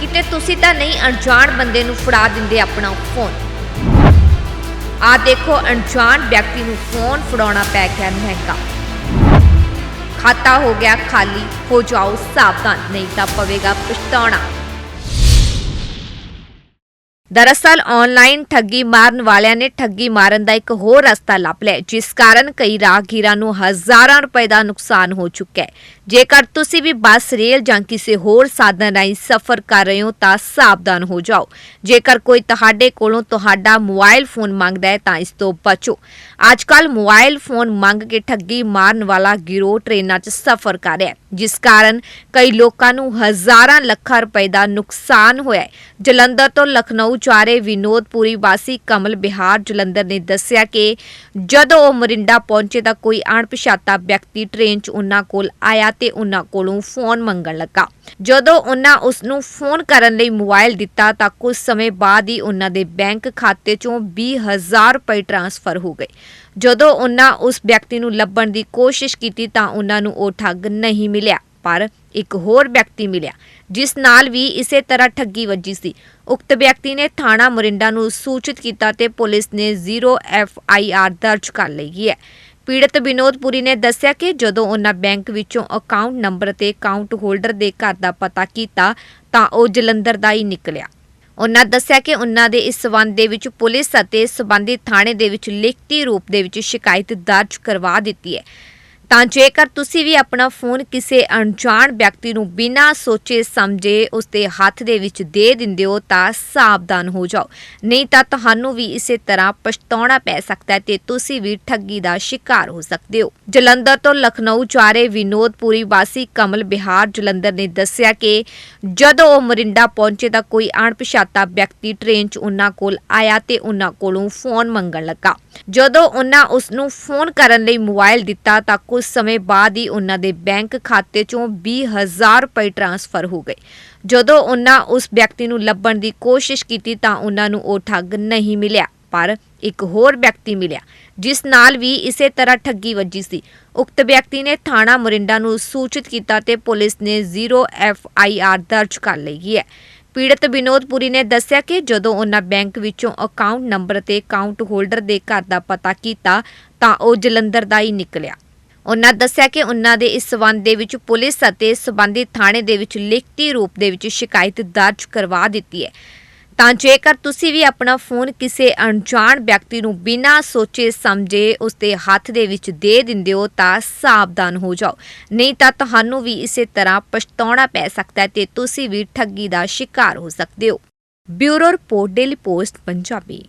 ਕਿਤੇ ਤੁਸੀਂ ਤਾਂ ਨਹੀਂ, ਅਣਜਾਣ ਬੰਦੇ ਨੂੰ ਫੜਾ ਦਿੰਦੇ ਆਪਣਾ ਫੋਨ। ਆ ਦੇਖੋ, ਅਣਜਾਣ ਵਿਅਕਤੀ ਨੂੰ ਫੋਨ ਫੜਾਉਣਾ ਪੈ ਗਿਆ ਮਹਿੰਗਾ। ਖਾਤਾ ਹੋ ਗਿਆ ਖਾਲੀ, ਹੋ ਜਾਓ ਸਾਵਧਾਨ, ਨਹੀਂ ਤਾਂ ਪਵੇਗਾ ਪਛਤਾਉਣਾ। ਦਰਅਸਲ ਆਨਲਾਈਨ ਠੱਗੀ ਮਾਰਨ ਵਾਲਿਆਂ ਨੇ ਠੱਗੀ ਮਾਰਨ ਦਾ ਇੱਕ ਹੋਰ ਰਸਤਾ ਲੱਭ ਲਿਆ ਜਿਸ ਕਾਰਨ ਕਈ ਰਾਹਗੀਰਾਂ ਨੂੰ ਹਜ਼ਾਰਾਂ ਰੁਪਏ ਦਾ ਨੁਕਸਾਨ ਹੋ ਚੁੱਕਾ ਹੈ। ਜੇਕਰ ਤੁਸੀਂ ਵੀ ਬੱਸ, ਰੇਲ ਜਾਂ ਕਿਸੇ ਹੋਰ ਸਾਧਨ ਰਾਹੀਂ ਸਫ਼ਰ ਕਰ ਰਹੇ ਹੋ ਤਾਂ ਸਾਵਧਾਨ ਹੋ ਜਾਓ। ਜੇਕਰ ਕੋਈ ਤੁਹਾਡੇ ਕੋਲੋਂ ਤੁਹਾਡਾ ਮੋਬਾਈਲ ਫੋਨ ਮੰਗਦਾ ਹੈ ਤਾਂ ਇਸ ਤੋਂ ਬਚੋ। ਅੱਜਕੱਲ ਮੋਬਾਈਲ ਫੋਨ ਮੰਗ ਕੇ ਠੱਗੀ ਮਾਰਨ ਵਾਲਾ ਗਿਰੋਹ ਟ੍ਰੇਨਾਂ 'ਚ ਸਫ਼ਰ ਕਰ ਰਿਹਾ ਹੈ, ਜਿਸ ਕਾਰਨ ਕਈ ਲੋਕਾਂ ਨੂੰ ਹਜ਼ਾਰਾਂ ਲੱਖਾਂ ਰੁਪਏ ਦਾ ਨੁਕਸਾਨ ਹੋਇਆ ਹੈ। ਜਲੰਧਰ ਤੋਂ ਲਖਨਊ ਜਾ ਰਹੇ ਵਿਨੋਦਪੁਰੀ ਵਾਸੀ ਕਮਲ ਬਿਹਾਰ ਜਲੰਧਰ ਨੇ ਦੱਸਿਆ ਕਿ ਜਦੋਂ ਉਹ ਮਰਿੰਡਾ ਪਹੁੰਚੇ ਤਾਂ ਕੋਈ ਅਣਪਛਾਤਾ ਵਿਅਕਤੀ ਟ੍ਰੇਨ 'ਚ ਉਹਨਾਂ ਕੋਲ ਆਇਆ ਤੇ ਉਹਨਾਂ ਕੋਲੋਂ ਫੋਨ ਮੰਗਣ ਲੱਗਾ। ਜਦੋਂ ਉਹਨਾਂ ਉਸ ਨੂੰ ਫੋਨ ਕਰਨ ਲਈ ਮੋਬਾਈਲ ਦਿੱਤਾ ਤਾਂ ਕੁਝ ਸਮੇਂ ਬਾਅਦ ਹੀ ਉਹਨਾਂ ਦੇ ਬੈਂਕ ਖਾਤੇ 'ਚੋਂ 20000 ਰੁਪਏ ਟ੍ਰਾਂਸਫਰ ਹੋ ਗਏ। ਜਦੋਂ ਉਹਨਾਂ ਉਸ ਵਿਅਕਤੀ ਨੂੰ ਲੱਭਣ ਦੀ ਕੋਸ਼ਿਸ਼ ਕੀਤੀ ਤਾਂ ਉਹਨਾਂ ਨੂੰ ਉਹ ਠੱਗ ਨਹੀਂ ਮਿਲਿਆ, ਪਰ ਇੱਕ ਹੋਰ ਵਿਅਕਤੀ ਮਿਲਿਆ, ਜਿਸ ਨਾਲ ਵੀ ਇਸੇ ਤਰ੍ਹਾਂ ਠੱਗੀ ਵੱਜੀ ਸੀ। ਉਕਤ ਵਿਅਕਤੀ ਨੇ ਥਾਣਾ ਮੁਰਿੰਡਾ ਨੂੰ ਸੂਚਿਤ ਕੀਤਾ ਤੇ ਪੁਲਿਸ ਨੇ 0 ਐਫ ਆਈ ਆਰ ਦਰਜ ਕਰ ਲਈ ਹੈ। ਪੀੜਤ ਵਿਨੋਦਪੁਰੀ ਨੇ ਦੱਸਿਆ ਕਿ ਜਦੋਂ ਉਹਨਾਂ ਬੈਂਕ ਵਿੱਚੋਂ ਅਕਾਊਂਟ ਨੰਬਰ ਤੇ ਅਕਾਊਂਟ ਹੋਲਡਰ ਦੇ ਘਰ ਦਾ ਪਤਾ ਕੀਤਾ, ਤਾਂ ਉਹ ਜਲੰਧਰ ਦਾ ਹੀ ਨਿਕਲਿਆ। ਉਹਨਾਂ ਦੱਸਿਆ ਕਿ ਉਹਨਾਂ ਦੇ ਇਸ ਸਬੰਧ ਦੇ ਵਿੱਚ ਪੁਲਿਸ ਅਤੇ ਸਬੰਧਿਤ ਥਾਣੇ ਦੇ ਵਿੱਚ ਲਿਖਤੀ ਰੂਪ ਦੇ ਵਿੱਚ ਸ਼ਿਕਾਇਤ ਦਰਜ ਕਰਵਾ ਦਿੱਤੀ ਹੈ। ਤਾਂ ਜੇਕਰ ਤੁਸੀਂ ਵੀ ਆਪਣਾ ਫੋਨ ਕਿਸੇ ਅਣਜਾਣ ਵਿਅਕਤੀ ਨੂੰ ਬਿਨਾਂ ਸੋਚੇ, ਸਮਝੇ ਉਸਦੇ ਹੱਥ ਦੇ ਵਿੱਚ ਦੇ ਦਿੰਦੇ ਹੋ ਤਾਂ ਸਾਵਧਾਨ ਹੋ ਜਾਓ। ਨਹੀਂ ਤਾਂ ਤੁਹਾਨੂੰ ਵੀ ਇਸੇ ਤਰ੍ਹਾਂ ਪਛਤਾਉਣਾ ਪੈ ਸਕਦਾ ਹੈ ਤੇ ਤੁਸੀਂ ਵੀ ਠੱਗੀ ਦਾ ਸ਼ਿਕਾਰ ਹੋ ਸਕਦੇ ਹੋ। ਜਲੰਧਰ ਤੋਂ ਲਖਨਊ ਜਾ ਰਹੇ ਵਿਨੋਦਪੁਰੀ ਵਾਸੀ ਕਮਲ ਬਿਹਾਰ ਜਲੰਧਰ ਨੇ ਦੱਸਿਆ ਕਿ ਜਦੋਂ ਉਹ ਮਰਿੰਡਾ ਪਹੁੰਚੇ ਤਾਂ ਕੋਈ ਅਣਪਛਾਤਾ ਵਿਅਕਤੀ ਟ੍ਰੇਨ 'ਚ ਉਹਨਾਂ ਕੋਲ ਆਇਆ ਤੇ ਉਹਨਾਂ ਕੋਲੋਂ ਫੋਨ ਮੰਗਣ ਲੱਗਾ। ਜਦੋਂ ਉਹਨਾਂ ਉਸ ਨੂੰ ਫੋਨ ਕਰਨ ਲਈ ਮੋਬਾਈਲ ਦਿੱਤਾ ਤਾਂ ਕੁਝ ਸਮੇਂ ਬਾਅਦ ਹੀ ਉਹਨਾਂ ਦੇ ਬੈਂਕ ਖਾਤੇ 'ਚੋਂ 20000 ਰੁਪਏ ਟਰਾਂਸਫਰ ਹੋ ਗਏ। ਜਦੋਂ ਉਹਨਾਂ ਉਸ ਵਿਅਕਤੀ ਨੂੰ ਲੱਭਣ ਦੀ ਕੋਸ਼ਿਸ਼ ਕੀਤੀ ਤਾਂ ਉਹਨਾਂ ਨੂੰ ਉਹ ਠੱਗ ਨਹੀਂ ਮਿਲਿਆ, ਪਰ ਇੱਕ ਹੋਰ ਵਿਅਕਤੀ ਮਿਲਿਆ, ਜਿਸ ਨਾਲ ਵੀ ਇਸੇ ਤਰ੍ਹਾਂ ਠੱਗੀ ਵੱਜੀ ਸੀ। ਉਕਤ ਵਿਅਕਤੀ ਨੇ ਥਾਣਾ ਮੋਰਿੰਡਾ ਨੂੰ ਸੂਚਿਤ ਕੀਤਾ ਤੇ ਪੁਲਿਸ ਨੇ 0 ਐਫ ਆਈ ਆਰ ਦਰਜ ਕਰ ਲਈ ਹੈ। ਪੀੜਤ ਵਿਨੋਦਪੁਰੀ ਨੇ ਦੱਸਿਆ ਕਿ ਜਦੋਂ ਉਹਨਾਂ ਬੈਂਕ ਵਿੱਚੋਂ ਅਕਾਊਂਟ ਨੰਬਰ ਤੇ ਅਕਾਊਂਟ ਹੋਲਡਰ ਦੇ ਘਰ ਦਾ ਪਤਾ ਕੀਤਾ, ਤਾਂ ਉਹ ਜਲੰਧਰ ਦਾ ਹੀ ਨਿਕਲਿਆ। ਉਹਨਾਂ ਦੱਸਿਆ ਕਿ ਉਹਨਾਂ ਦੇ ਇਸ ਸਬੰਧ ਦੇ ਵਿੱਚ ਪੁਲਿਸ ਅਤੇ ਸਬੰਧਿਤ ਥਾਣੇ ਦੇ ਵਿੱਚ ਲਿਖਤੀ ਰੂਪ ਦੇ ਵਿੱਚ ਸ਼ਿਕਾਇਤ ਦਰਜ ਕਰਵਾ ਦਿੱਤੀ ਹੈ। ਤਾਂ ਜੇਕਰ ਤੁਸੀਂ ਵੀ ਆਪਣਾ ਫੋਨ ਕਿਸੇ ਅਣਜਾਣ ਵਿਅਕਤੀ ਨੂੰ ਬਿਨਾਂ ਸੋਚੇ, ਸਮਝੇ ਉਸਦੇ ਹੱਥ ਦੇ ਵਿੱਚ ਦੇ ਦਿੰਦੇ ਹੋ ਤਾਂ ਸਾਵਧਾਨ ਹੋ ਜਾਓ। ਨਹੀਂ ਤਾਂ ਤੁਹਾਨੂੰ ਵੀ ਇਸੇ ਤਰ੍ਹਾਂ ਪਛਤਾਉਣਾ ਪੈ ਸਕਦਾ ਹੈ ਤੇ ਤੁਸੀਂ ਵੀ ਠੱਗੀ ਦਾ ਸ਼ਿਕਾਰ ਹੋ ਸਕਦੇ ਹੋ। Bureau report, daily post, Punjabi.